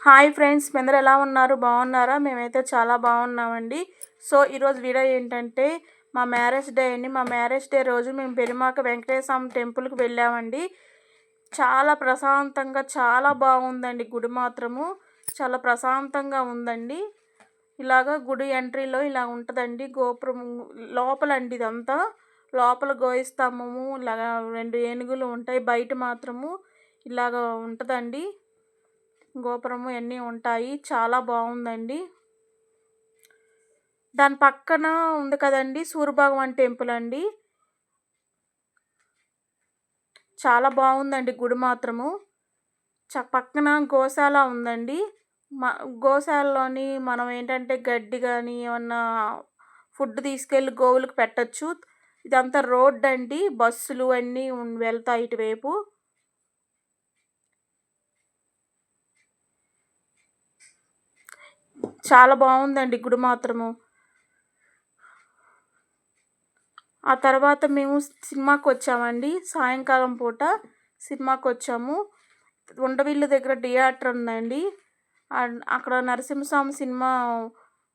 Hi friends మీ ఎలా ఉన్నారు? బాగున్నారా? మేమైతే చాలా బాగున్నామండి. సో ఈరోజు వీడియో ఏంటంటే మా మ్యారేజ్ డే అండి. మా మ్యారేజ్ డే రోజు మేము పెరిమాక వెంకటేశ్వర టెంపుల్కి వెళ్ళామండి. చాలా ప్రశాంతంగా చాలా బాగుందండి గుడి మాత్రము. చాలా ప్రశాంతంగా ఉందండి. ఇలాగ గుడి ఎంట్రీలో ఇలా ఉంటుందండి గోపురం లోపలండి ఇదంతా. లోపల గోయిస్తాము ఇలాగ రెండు ఏనుగులు ఉంటాయి బయట మాత్రము ఇలాగ ఉంటుందండి. గోపురము అన్నీ ఉంటాయి. చాలా బాగుందండి. దాని పక్కన ఉంది కదండి సూర్యభగవాన్ టెంపుల్ అండి. చాలా బాగుందండి గుడి మాత్రము. చ పక్కన గోశాల ఉందండి. మా గోశాలలోని మనం ఏంటంటే గడ్డి కానీ ఏమన్నా ఫుడ్ తీసుకెళ్ళి గోవులకు పెట్టచ్చు. ఇదంతా రోడ్ అండి బస్సులు అన్నీ వెళ్తాయి ఇటువైపు. చాలా బాగుందండి గుడి మాత్రము. ఆ తర్వాత మేము సినిమాకి వచ్చామండి. సాయంకాలం పూట సినిమాకి వచ్చాము. ఉండవిల్లు దగ్గర థియేటర్ ఉందండి. అక్కడ నరసింహస్వామి సినిమా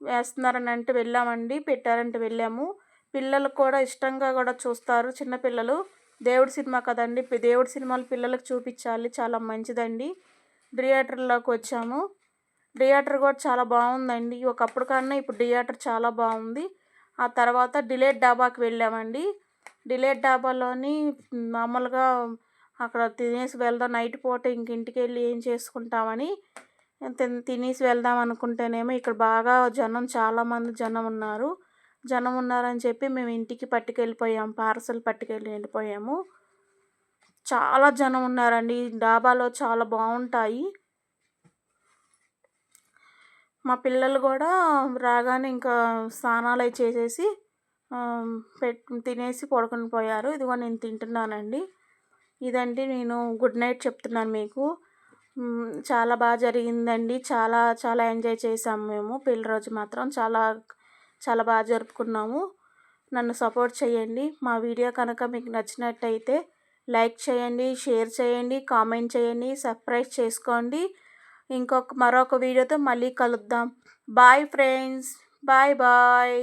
వేస్తున్నారని అంటే వెళ్ళామండి. పెట్టారంటే వెళ్ళాము. పిల్లలు కూడా ఇష్టంగా కూడా చూస్తారు చిన్నపిల్లలు దేవుడి సినిమా కదండి. దేవుడి సినిమాలు పిల్లలకు చూపించాలి. చాలా మంచిదండి. థియేటర్లోకి వచ్చాము. థియేటర్ కూడా చాలా బాగుందండి. ఒకప్పుడు కన్నా ఇప్పుడు థియేటర్ చాలా బాగుంది. ఆ తర్వాత డిలేట్ డాబాకి వెళ్ళామండి. డిలేట్ డాబాలోని మామూలుగా అక్కడ తినేసి వెళ్దాం నైట్ పూట ఇంక ఇంటికి వెళ్ళి ఏం చేసుకుంటామని తినేసి వెళ్దాం అనుకుంటేనేమో ఇక్కడ బాగా జనం చాలామంది జనం ఉన్నారు. జనం ఉన్నారని చెప్పి మేము ఇంటికి పట్టుకెళ్ళిపోయాము పార్సల్ పట్టుకెళ్ళి వెళ్ళిపోయాము. చాలా జనం ఉన్నారండి. డాబాలో చాలా బాగుంటాయి. మా పిల్లలు కూడా రాగానే ఇంకా స్నానాలు అవి చేసేసి పెట్ తినేసి పడుకొని పోయారు. ఇదిగో నేను తింటున్నానండి. ఇదండి నేను గుడ్ నైట్ చెప్తున్నాను మీకు. చాలా బాగా జరిగిందండి. చాలా చాలా ఎంజాయ్ చేసాము మేము. పెళ్ళి రోజు మాత్రం చాలా చాలా బాగా జరుపుకున్నాము. నన్ను సపోర్ట్ చేయండి. మా వీడియో కనుక మీకు నచ్చినట్టయితే లైక్ చేయండి షేర్ చేయండి కామెంట్ చేయండి సబ్స్క్రైబ్ చేసుకోండి. ఇంకొక మరొక వీడియోతో మళ్ళీ కలుద్దాం. Bye friends bye bye